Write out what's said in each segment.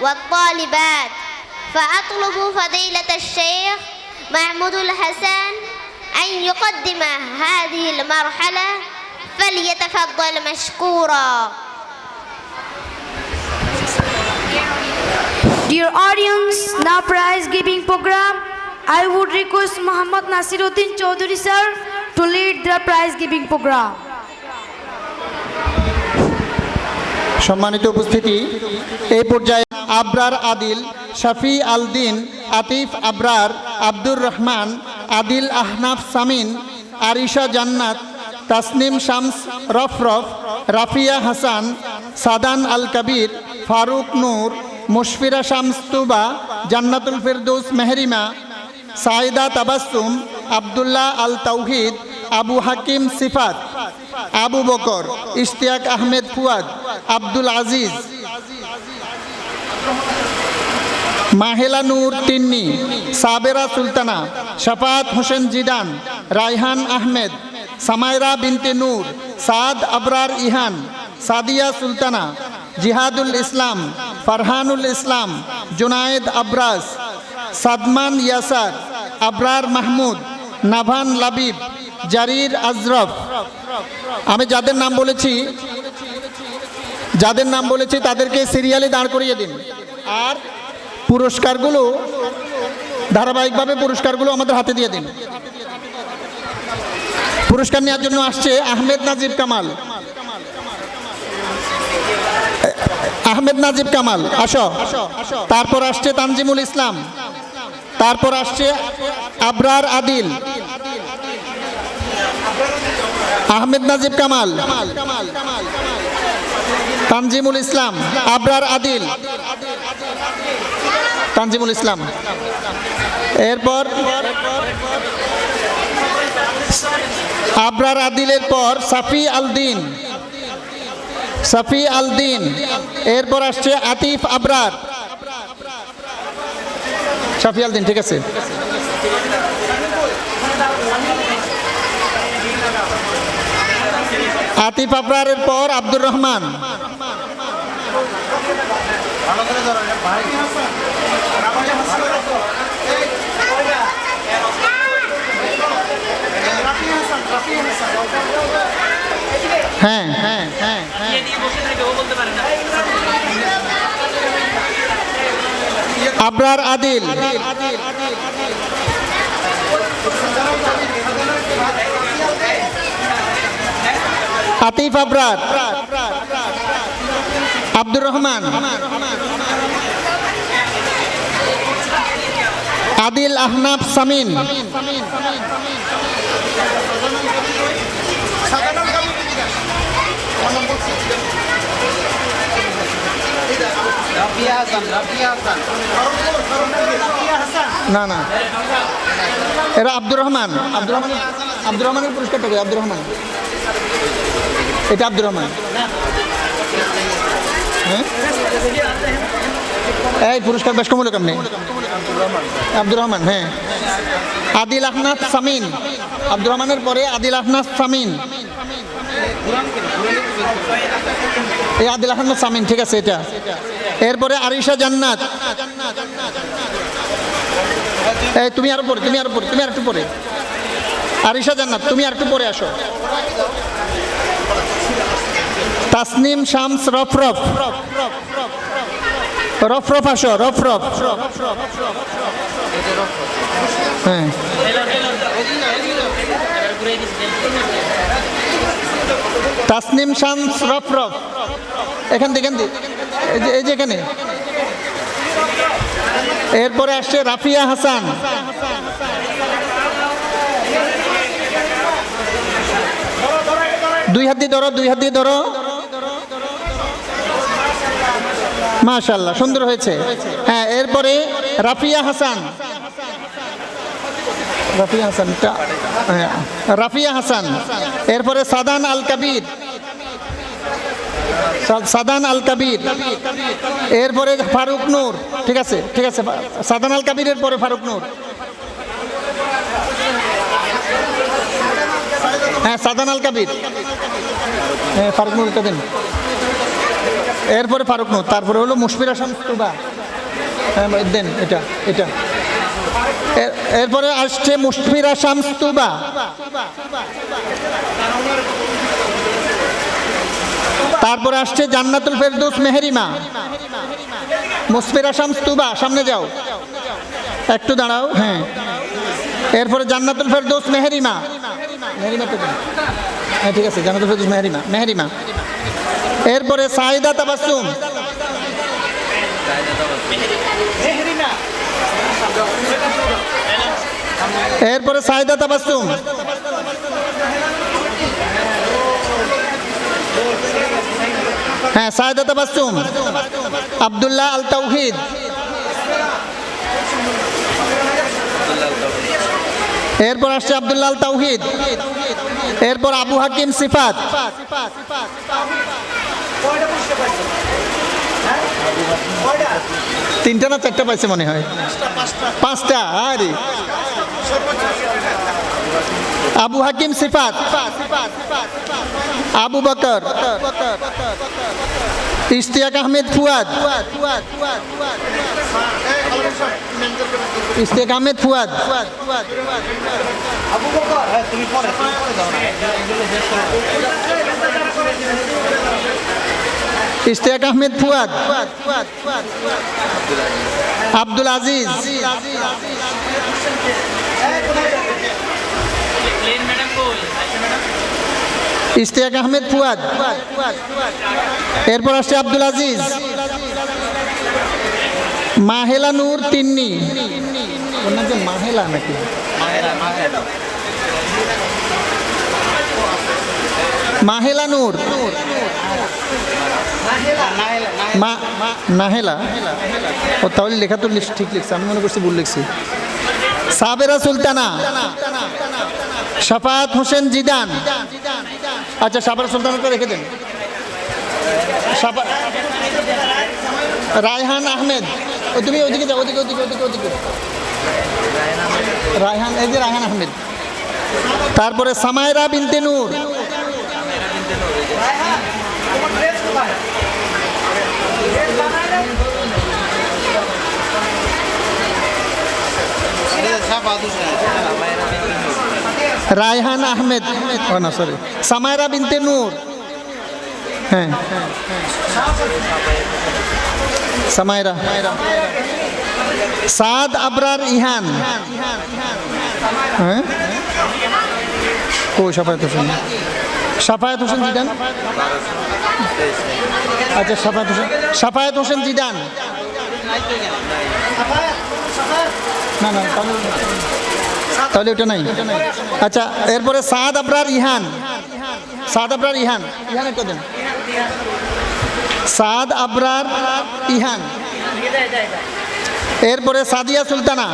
والطالبات فأطلب فضيلة الشيخ محمود الحسن أن يقدم هذه المرحلة فليتفضل مشكورا Dear audience, now prize giving program. I would request Muhammad Nasiruddin Chaudhary sir to lead the prize giving program. সম্মানিত উপস্থিতি, এই পর্যায়ে আবরার আদিল, শফি আলদিন আতিফ আবরার, আব্দুর রহমান, আদিল আহনাফ সামিন, আরিশা জান্নাত, তাসনিম শামস, রফরফ, রাফিয়া হাসান, সাদান আল কবির, ফারুক নূর, মুশফিরা শামস তুবা, জান্নাতুল ফিরদৌস মেহরিমা, সাইদা তাবাসুম আবদুল্লাহ আল তৌহিদ আবু হাকিম সিফাত, আবু বকর, ইশতিয়াক আহমেদ ফুয়াদ আব্দুল আজিজ। মাহেলা নূর তিন্নি, সাবেরা সুলতানা, শফাত হোসেন জিদান, রায়হান আহমেদ, সামায়রা বিনতে নূর, সাদ আবরার ইহান, সাদিয়া সুলতানা, জিহাদুল ইসলাম, ফারহানুল ইসলাম, জুনায়েদ আবরাজ সাদমান ইয়াসার, আবরার মাহমুদ, নাভান লাবিব, জারির আজরফ। আমি যাদের নাম বলেছি যাদের নাম বলেছি তাদেরকে সিরিয়ালে দাঁড় করিয়ে দিন। আর পুরস্কারগুলো ধারাবাহিকভাবে পুরস্কারগুলো আমাদের হাতে দিয়ে দিন। পুরস্কার নেওয়ার জন্য আসছে আহমেদ নাজিব কামাল। আহমেদ নাজিব কামাল, আসো। তারপর আসছে তানজিমুল ইসলাম। তারপর আসছে আবরার আদিল। আহমেদ নাজিব কামাল। তানজিমুল ইসলাম, আবরার আদিল। তানজিমুল ইসলাম। এরপর আবরার আদিলের পর সাফি আল দিন। সাফি আল দিন। এরপর আসছে আতিফ আবরার। সাফি আল দিন, ঠিক আছে। আতিফ আবরারের পর আব্দুর রহমান। হ্যাঁ হ্যাঁ হ্যাঁ হ্যাঁ আবরার আদিল আতিফ আবরার আব্দুর রহমান। আদিল আহনাফ সামিন। না না। এরা আব্দুর রহমান। আব্দুর রহমান আব্দুর রহমানের পুরস্কারটা আব্দুর রহমান। এটা আব্দুর রহমান। এই পুরস্কার বেশ কমল কেমনি? আব্দুর রহমান হ্যাঁ। আদিল আহনাফ সামিন। আব্দুর রহমানের পরে আদিল আহনাফ সামিন। এই আদিল আহমদ সামিন, ঠিক আছে, এটা। এরপরে আরিশা জান্নাত। এই তুমি আরও পরে, তুমি আরও পরে, তুমি আর একটু পরে। আরিশা জান্নাত, তুমি আর একটু পরে আসো। তাসনিম শামস রফরফ রফরফ আসো রফরফ হ্যাঁ। তাসনিম শামস রফরফ এখান থেকে এই যে এখানে। এরপরে আসছে রাফিয়া হাসান। দুই হাত দিয়ে ধরো, দুই হাত দিয়ে ধরো। মাশাল্লাহ সুন্দর হয়েছে। হ্যাঁ এরপরে রাফিয়া হাসান। রাফিয়া হাসান হ্যাঁ, রাফিয়া হাসান। এরপরে সাদান আল কাবির। সাদান আল কাবির। এরপরে ফারুক নূর ঠিক আছে ঠিক আছে সাদান আল কাবিরের পরে ফারুক নূর। হ্যাঁ সাদান আল কাবির। হ্যাঁ ফারুক নূরটা দিন এরপরে ফারুক নূর, তারপরে হলো মুশফির আসাম তুবা হ্যাঁ দেন এটা এটা। এরপরে আসছে মুশফির আসাম স্তুবা তারপরে আসছে জান্নাতুল ফেরদৌস মেহেরিমা। আসাম স্তুবা সামনে যাও। একটু দাঁড়াও হ্যাঁ। এরপরে জান্নাতুল ফেরদৌস মেহেরিমা। মেহেরিমা হ্যাঁ ঠিক আছে, জান্নাতুল ফেরদৌস মেহেরিমা মেহেরিমা। এরপরে সাইদা তাবাসুম এরপরে সাইদা তাবাসুম হ্যাঁ সাইদা তাবাসুম আবদুল্লাহ আল তাওহিদ। এরপর আসছে আব্দুল্লাহ আল তাওহিদ। এরপর আবু হাকিম সিফাত। তিনটা না চারটা পাইছে মনে হয়? পাঁচটা, আরে। আবু হাকিম সিফাত। আবু বকর। ইশতিয়াক আহমেদ ফুয়াদ। ইশতিয়াক আহমেদ ফুয়াদ। ইশতিয়াক আহমেদ ফুয়াদ। আব্দুল আজিজ। ইশতিয়াক আহমেদ ফুয়াদ। এরপর আসছে আব্দুল আজিজ। মাহেলা নূর তিন্নি। মাহেলা নাকি? মাহেলা নূর। মা- নাহেলা ও তাহলে লেখা তো ঠিক লিখছে, আমি মনে করছি ভুল লিখছি। সাবেরা সুলতানা। শাফাত হোসেন জিদান। আচ্ছা সাবেরা সুলতানাটা রেখে দেন। রায়হান আহমেদ। ও, তুমি ওদিকে যাও, ওদিকে ওদিকে ওদিকে ওদিকে। রায়হান, এই যে রায়হান আহমেদ। তারপরে সামায়রা বিনতে নূর। রায়হান আহমেদ। ও না সরি সামায়রা বিনতে নূর। হ্যাঁ। সামায়রা সাদ আবরার ইহান। হ্যাঁ? ও সাফায়াত হোসেন সাফায়াত হোসেন জিদান? আচ্ছা সাফায়াত হোসেন সাফায়াত হোসেন জিদান। না না, তাহলে- ওটা নাই। আচ্ছা এরপরে সাদ আবরার ইহান। সাদ আবরার ইহান। ইহান একটা দেন। সাদ আবরার ইহান। এরপরে সাদিয়া সুলতানা।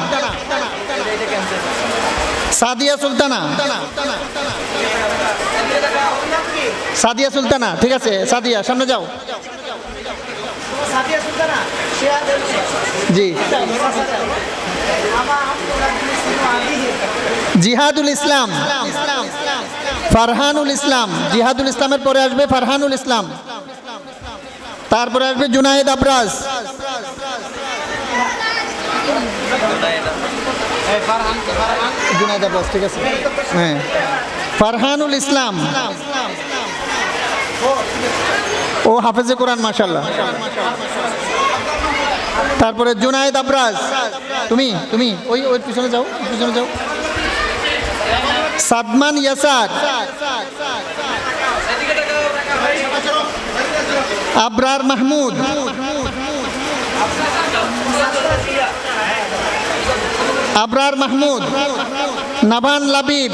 সাদিয়া সুলতানা। সাদিয়া সুলতানা ঠিক আছে সাদিয়া সামনে যাও। জি। জিহাদুল ইসলাম। ফারহানুল ইসলাম। জিহাদুল ইসলামের পরে আসবে ফারহানুল ইসলাম। তারপরে আসবে জুনায়েদ আবরাজ। জুনায়েদ আবরাজ ঠিক আছে। হ্যাঁ। ফারহানুল ইসলাম। ও হাফেজে কোরআন মাশাল্লাহ তারপরে জুনায়েদ আবরাজ। তুমি তুমি, ওই ওই পিছনে যাও পিছনে যাও। সাদমান ইয়াসার। আবরার মাহমুদ। আবরার মাহমুদ, নাভান লাবিব।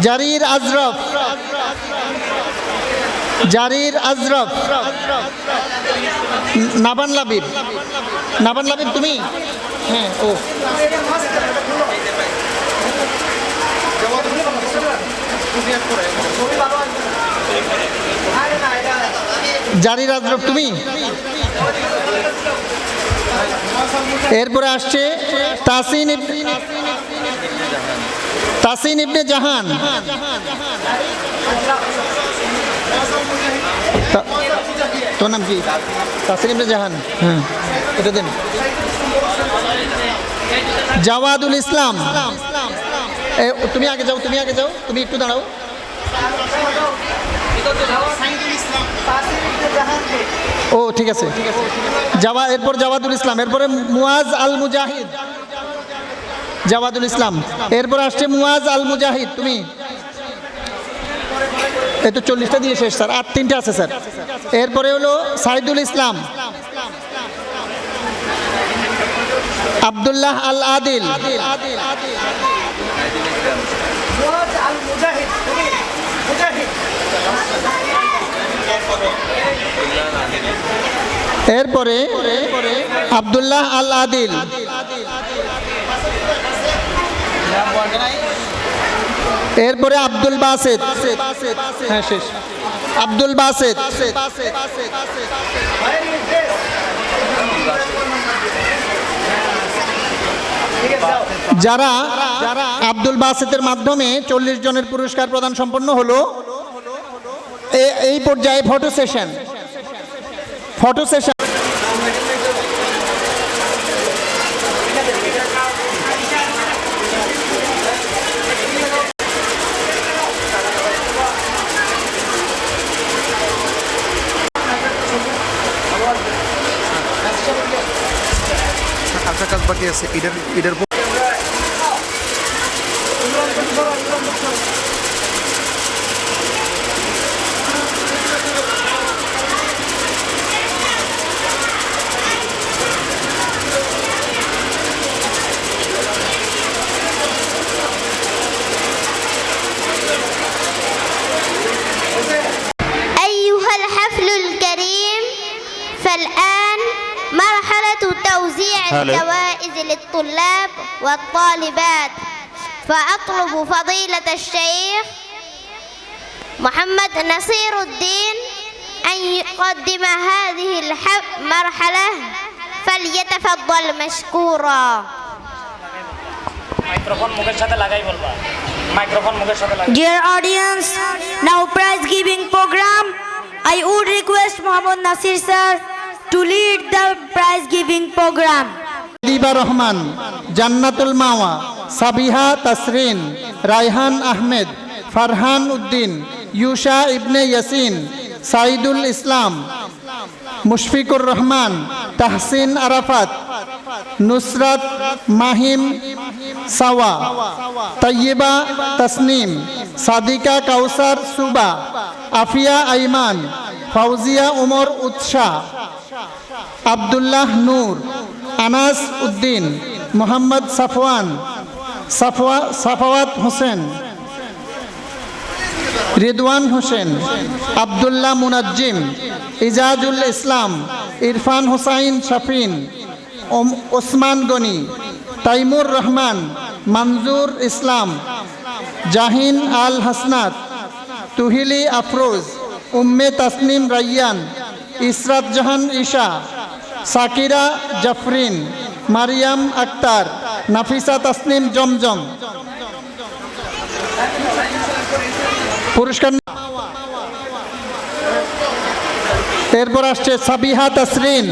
জারির আজরফ জারির আজরফ নাবান লাবিব। নাবান লাবিব, তুমি? হ্যাঁ ও। জারির আজরফ, তুমি? এরপরে আসছে তাসিন তাসিন ইবনে জাহান। তোর নাম কি? তাসলিম জাহান। হ্যাঁ এটা দেন। জাওয়াদুল ইসলাম। এ, তুমি আগে যাও তুমি আগে যাও তুমি একটু দাঁড়াও। ও, ঠিক আছে। জাওয়া এরপর জাওয়াদুল ইসলাম, এরপরে মুয়াজ আল মুজাহিদ জাওয়াদুল ইসলাম, এরপর আসছে মুয়াজ আল মুজাহিদ তুমি। এই তো চল্লিশটা দিয়ে শেষ, স্যার। আর তিনটে আছে, স্যার। এরপরে হলো সাইদুল ইসলাম। আব্দুল্লাহ আল আদিল এরপরে আব্দুল্লাহ আল আদিল এরপরে আব্দুল বাসেদ। হ্যাঁ শেষ। আব্দুল বাসেদ। যারা আব্দুল বাসেতের মাধ্যমে চল্লিশ জনের পুরস্কার প্রদান সম্পন্ন হলো এই পর্যায়ে ফটো সেশন। Photo session. আরেকটা কাজ বাকি আছে فأطلب فضيلة الشيخ محمد نصير الدين أن يقدم هذه المرحلة فليتفضل مشكورا Dear audience, now prize giving program. I would request Muhammad Nasir sir to lead the prize giving program. Diba Rahman, Jannatul Mawa. Sabiha Tasrin, Raihan Ahmed, Farhan Uddin, Yusha Ibne Yasin, Saidul Islam, Mushfiqur Rahman, Tahsin Arafat, Nusrat Mahim Sawa Taiyaba Tasnim, Sadika কাউসার সুবা, আফিয়া আইমান, ফাউজিয়া উমর উৎসাহ আবদুল্লাহ নূর, আনাস উদ্দিন, মোহাম্মদ সাফওয়ান সাফওয়া, সাফাওয়াত হোসেন। রিদওয়ান হোসেন, আবদুল্লাহ মুনাজ্জিম, ইজাজুল ইসলাম, ইরফান হুসাইন শাফিন ওসমান গনি, তাইমুর রহমান মঞ্জুর ইসলাম, জাহিন আল হাসনাত, তুহিলি আফরোজ, উম্মে তাসনিম রাইয়ান, ইসরাত জাহান ঈশা, সাকিরা জাফরিন, মারিয়াম আক্তার নাফিসা তাসনিম জমজম। পুরস্কার এরপর আসছে সাবিহা তাসরিন।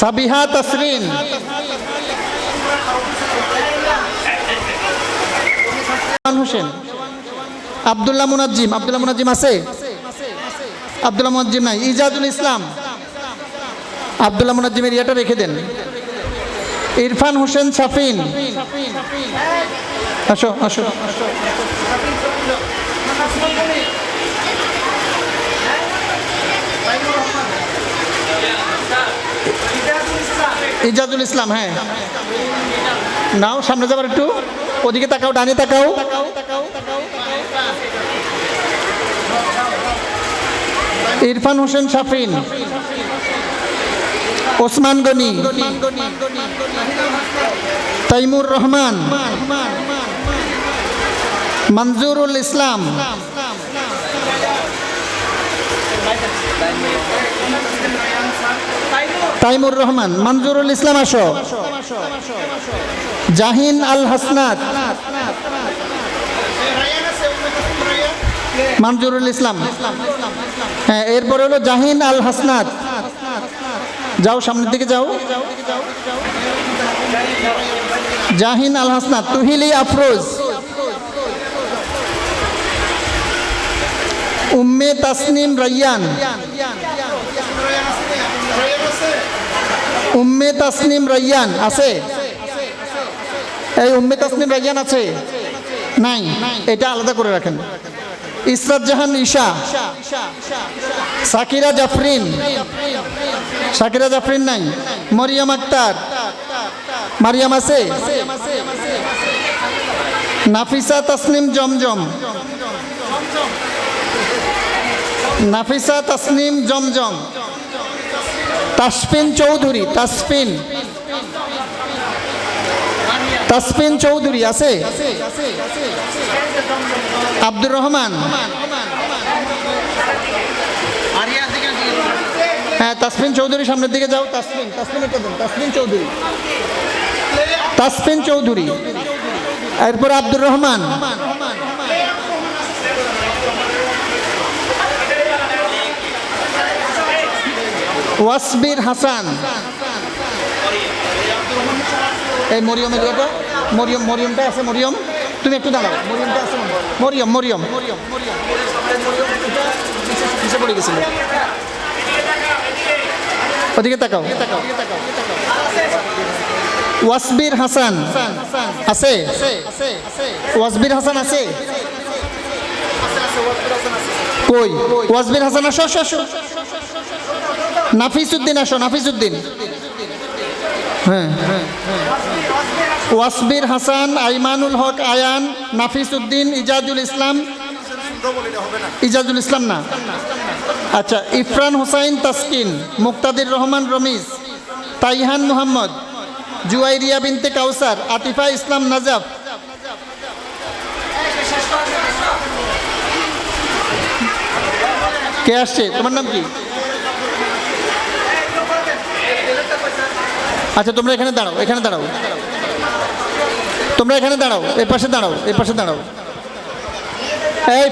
সাবিহা তাসরিন। হোসেন। আবদুল্লাহ মুনাজিম আবদুল্লাহ মুনাজ্জিম আছে? আবদুল্লাহ মুনাজ্জিম নাই। ইজাজুল ইসলাম। আবদুল্লাহ মুনাজ্জিমের ইয়েটা রেখে দেন। ইরফান হোসেন সাফিন। আসো আসো। ইজাজুল ইসলাম হ্যাঁ। নাও, সামনে যাবার একটু। ওদিকে তাকাও, ডানে তাকাও। ইরফান হোসেন শাফিন, ওসমান গনি, তাইমুর রহমান মঞ্জুরুল ইসলাম, তাইমুর রহমান মঞ্জুরুল ইসলাম আসো। জাহিন আল হাসনাত মঞ্জুরুল ইসলাম। হ্যাঁ এরপরে হলো জাহিন আল হাসনাত। যাও, সামনের দিকে যাও। জাহিন আল হাসনাত, তুহিলি আফরোজ। উম্মে তাসনিম রাইয়ান। উম্মে তাসনিম রাইয়ান, আছে? এই উম্মে তাসনিম রাইয়ান আছে? নাই। এটা আলাদা করে রাখেন। ইসরাত জাহান ঈশা। সাকিরা জাফরিন। সাকিরা জাফরিন নাই। মরিয়ম আক্তার। মারিয়াম আছে। নাফিসা তাসনিম জমজম। নাফিসা তাসনিম জমজম। তাসফিন চৌধুরী, তাসফিন। তাসফিন চৌধুরী আছে? আব্দুর রহমান। হ্যাঁ তাসফিন চৌধুরী সামনের দিকে যাও। তাসফিন একটা দেন, চৌধুরী। তাসফিন চৌধুরী। এরপর আব্দুর রহমান। ওয়াসবির হাসান। এই মরিয়মের ইয়েটা মরিয়ম মরিয়মটা আছে মরিয়ম। তুমি একটু দাঁড়াও। মরিয়মটা আছে মরিয়ম মরিয়ম। কিসে পড়ে গেছিল? ওদিকে তাকাও। ওয়াসবির হাসান। আছে? ওয়াসবির হাসান আছে? কই? ওয়াসবির হাসান আসো আসো আসো। নাফিসুদ্দিন আসো নাফিসুদ্দিন। হ্যাঁ। ওয়াসবির হাসান, আইমানুল হক, আয়ান, নাফিস উদ্দিন, ইজাজুল ইসলাম। ইজাজুল ইসলাম না? আচ্ছা ইফরান হোসাইন তাসকিন, মুক্তাদির রহমান রমিজ, তাইহান মুহাম্মদ, জুয়াইরিয়া বিনতে কাউসার, আতিফা ইসলাম নাজাফ। কে আসছে? তোমার নাম কি? আচ্ছা তোমরা এখানে দাঁড়াও এখানে দাঁড়াও। তোমরা এখানে দাঁড়াও এই পাশে দাঁড়াও এই পাশে দাঁড়াও। এই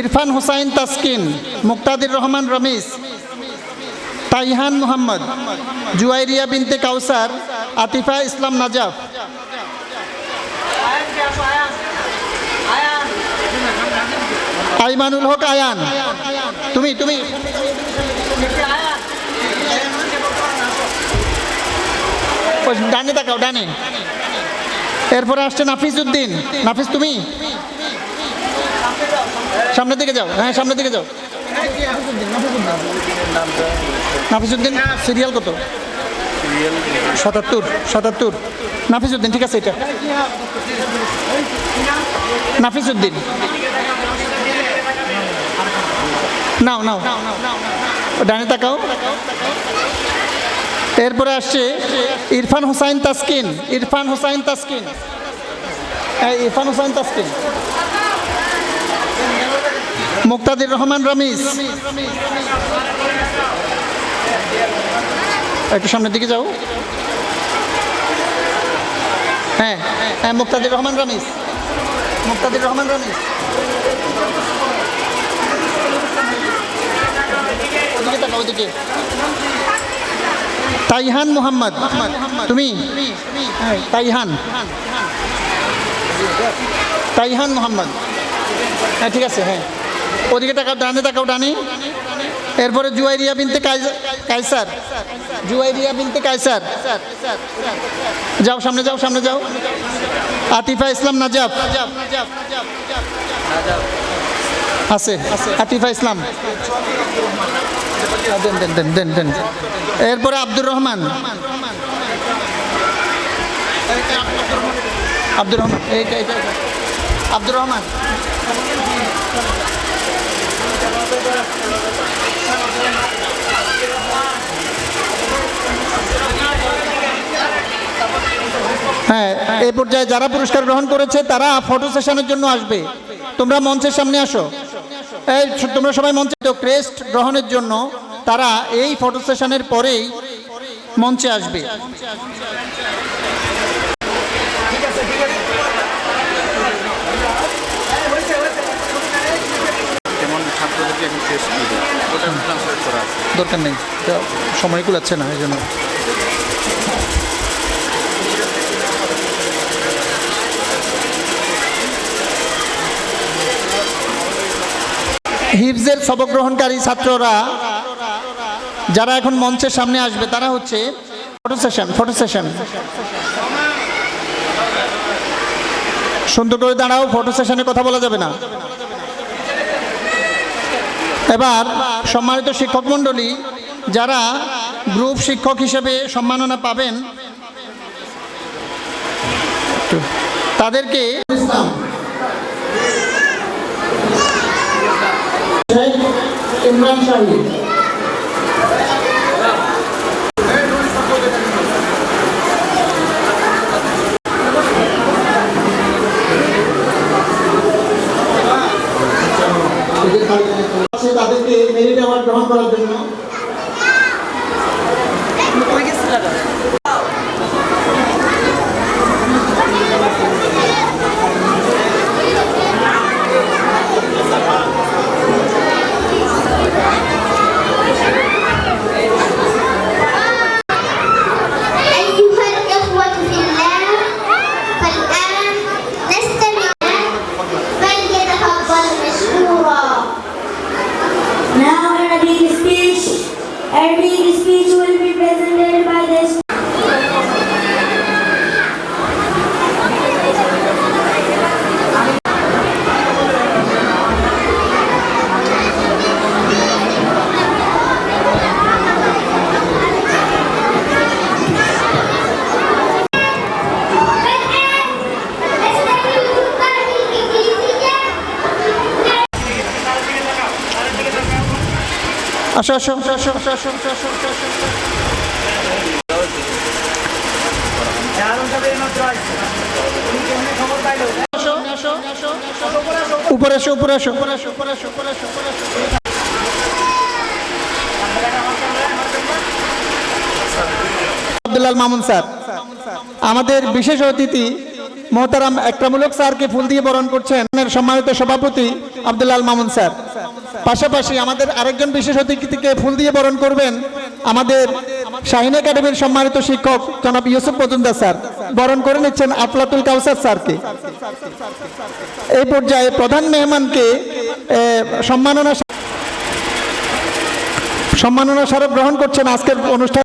ইরফান হুসাইন তাসকিন, মুক্তাদির রহমান রমিজ, তাইহান মুহাম্মদ, জুয়াইরিয়া বিনতে কাউসার, আতিফা ইসলাম নাজাফ। আইমানুল হক আয়ান। তুমি তুমি। ডানে তাকাও, ডানে। এরপরে আসছে নাফিস উদ্দিন নাফিস তুমি? সামনের দিকে যাও। হ্যাঁ সামনের দিকে যাও। নাফিসুদ্দিন সিরিয়াল কত? সাতাত্তর সাতাত্তর। নাফিসুদ্দিন, ঠিক আছে এটা। নাফিসুদ্দিন। নাও নাও। ডানে তাকাও। এরপরে আসছে ইরফান হোসাইন তাসকিন। ইরফান হোসাইন তাসকিন। এই ইরফান হোসাইন তাসকিন। মুক্তাদির রহমান রমিজ। একটু সামনের দিকে যাও। হ্যাঁ হ্যাঁ মুক্তাদির রহমান রমিজ। মুক্তাদির রহমান রমিজ। তাইহান মুহাম্মদ। তুমি? হ্যাঁ, তাইহান। তাইহান মুহাম্মদ। হ্যাঁ ঠিক আছে হ্যাঁ। ওদিকে তাকাও ডানে তাকাও ডানে। এরপরে জুয়াইরিয়া বিনতে কাইসার। জুয়াইরিয়া বিনতে কাইসার। যাও, সামনে যাও সামনে যাও। আতিফা ইসলাম নাজাফ। আছে, আতিফা ইসলাম। দেন দেন দেন দেন দেন। এরপরে আব্দুর রহমান। আব্দুর রহমান। আব্দুর রহমান। হ্যাঁ এই পর্যায়ে যারা পুরস্কার গ্রহণ করেছে, তারা ফটো সেশনের জন্য আসবে। তোমরা মঞ্চের সামনে আসো। এই, তোমরা সবাই মঞ্চে তো ক্রেস্ট গ্রহণের জন্য তারা এই ফটো সেশনের পরেই মঞ্চে আসবে। যেমন দরকার নেই। সময় কুলাচ্ছে না, এই জন্য। হিফজের সবক গ্রহণকারী ছাত্ররা, যারা এখন মঞ্চের সামনে আসবে, তারা হচ্ছে ফটো সেশন ফটো সেশন। সুন্দর করে দাঁড়াও, ফটো সেশনে কথা বলা যাবে না। এবার সম্মানিত শিক্ষক মণ্ডলী যারা গ্রুপ শিক্ষক হিসেবে সম্মাননা পাবেন তাদেরকে ইমরান শাহিদ আসো আসো। উপরে আসো উপরে আসো। আব্দুল্লাল মামুন স্যার, আমাদের বিশেষ অতিথি মোহতারাম একরামূলক স্যারকে ফুল দিয়ে বরণ করছেন। সম্মানিত সভাপতি আব্দুল্লাল মামুন স্যার। পাশাপাশি আমাদের আরেকজন বিশেষ অতিথিকে ফুল দিয়ে বরণ করবেন আমাদের শাহিন একাডেমির সম্মানিত শিক্ষক জনাব ইউসুফ মজুমদার স্যার। বরণ করে নিচ্ছেন আফলাতুল কাউসার স্যারকে। এই পর্যায়ে প্রধান মেহমানকে সম্মাননা সম্মাননা স্বরূপ গ্রহণ করছেন আজকের অনুষ্ঠান।